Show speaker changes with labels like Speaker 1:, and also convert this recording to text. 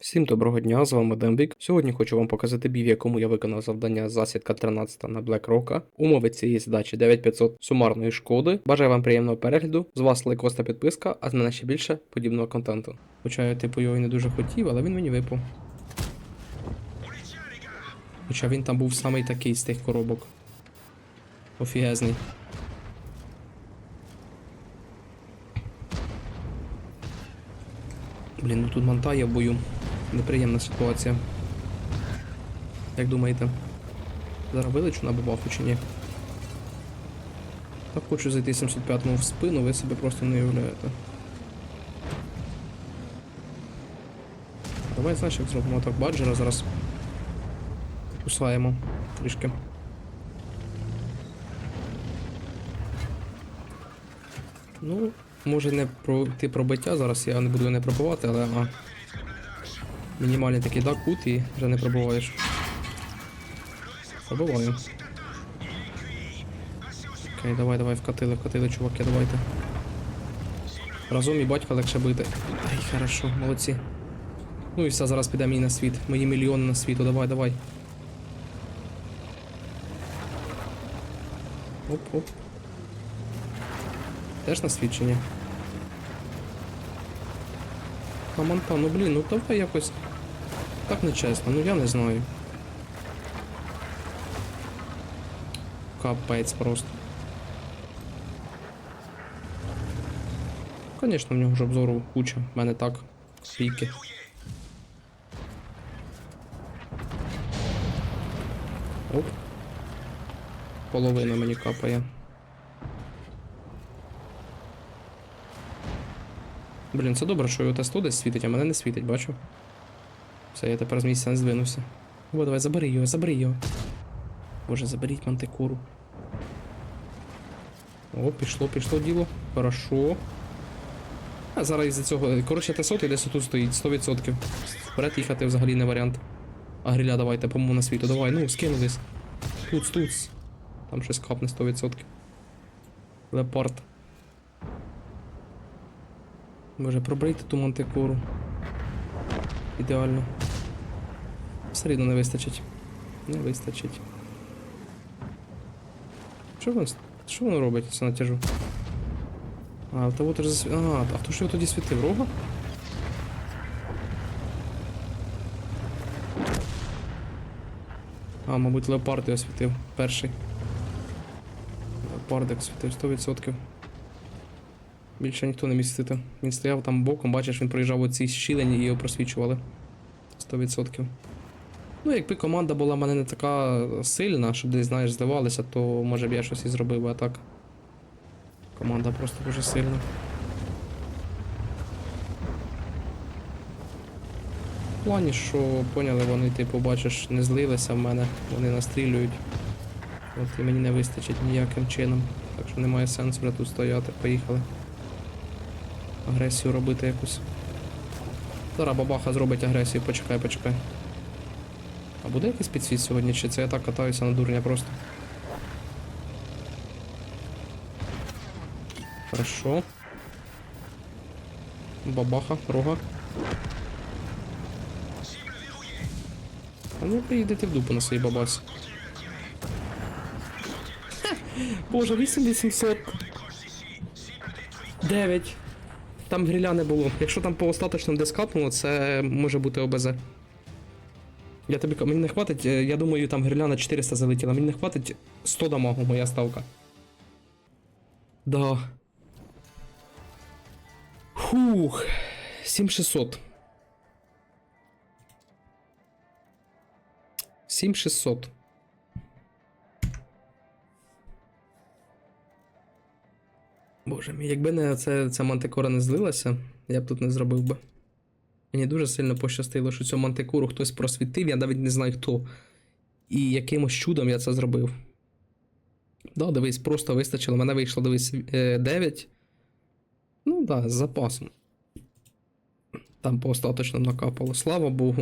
Speaker 1: Всім доброго дня, з вами Дембік. Сьогодні хочу вам показати бій, в якому я виконав завдання засідка 13 на Black Rock. Умови цієї задачі 9500 сумарної шкоди. Бажаю вам приємного перегляду. З вас лайкос та підписка, а з мене ще більше подібного контенту. Хоча я типу його і не дуже хотів, але він мені випав. Хоча він там був самий такий з тих коробок. Офігезний. Блін, ну тут монтає в бою. Неприємна ситуація. Як думаєте? Зараз вилечу на бабаху чи ні? Так хочу зайти 705 в спину, ви себе просто не уявляєте. Давай знаєш, як зробимо так баджера зараз. Кусаємо трішки. Ну, може не пройти пробиття зараз, я не буду не пробивати, але а, мінімальний такий да, кут і вже не пробиваєш. Пробиваю. Окей, давай, давай, вкатили, вкатили, чуваки, давайте. Разом і батька легше бити. Ай, хорошо, молодці. Ну і все, зараз піде мій на світ. Мої мільйони на світу, давай, давай. Оп-оп. Теж на свідчення. Хаманта, ну блін, ну давай якось. Так нечесно, ну я не знаю. Капець просто. Звісно, в нього ж обзору куча, в мене так. Копійки. Оп. Половина мені капає. Блін, це добре, що його тесту десь світить, а мене не світить, бачу. Все, я тепер з місця не здвинуся. О, давай, забери його, забери його. Боже, заберіть мантикуру. О, пішло, пішло діло. Хорошо. А зараз із-за цього. Коротше, Т-100 десь тут стоїть, 100%. Вперед їхати взагалі не варіант. А гриля давайте, по-моєму, на світу. Давай, ну, скинулись. Тут, тут. Там щось капне 100%. Лепард. Боже, пробийте ту мантикору. Ідеально. Все рівно не вистачить. Не вистачить. Що воно, що воно робить, це натяжу? А, того теж засві... А, а хто ж його тоді світив? Рога? А, мабуть, леопард його світив. Перший. Леопардик світив 100%. Більше ніхто не міг світити. Він стояв там боком, бачиш, він проїжджав оці щілені і його просвічували. 100%. Ну, якби команда була в мене не така сильна, щоб десь, знаєш, здавалися, то може б я щось і зробив, а так. Команда просто дуже сильна. В плані, що поняли, вони, типу, бачиш, не злилися в мене, вони настрілюють. От і мені не вистачить ніяким чином. Так що немає сенсу вже тут стояти. Поїхали. Агресію робити якусь. Зараз бабаха зробить агресію, почекай, почекай. А буде якийсь підсвіт сьогодні, чи це я так катаюся на дурня просто? Хорошо. Бабаха, рога. А ну приїдете в дупу на своїй бабасі. Боже, 8800. 9. Там гриля не було. Якщо там по остаточному десь капнуло, це може бути ОБЗ. Я тобі мені не хватить, е, я думаю, там гриля на 400 залетіла. Мені не хватить 100 дамагу, моя ставка. Да. Фух. 7600. 7600. Боже мій, якби не це, ця мантикора не злилася, я б тут не зробив би. Мені дуже сильно пощастило, що цю мантикуру хтось просвітив, я навіть не знаю хто. І якимось чудом я це зробив. Да, дивись, просто вистачило. Мене вийшло, дивись, е, 9. Ну да, з запасом. Там по остаточному накапало. Слава Богу.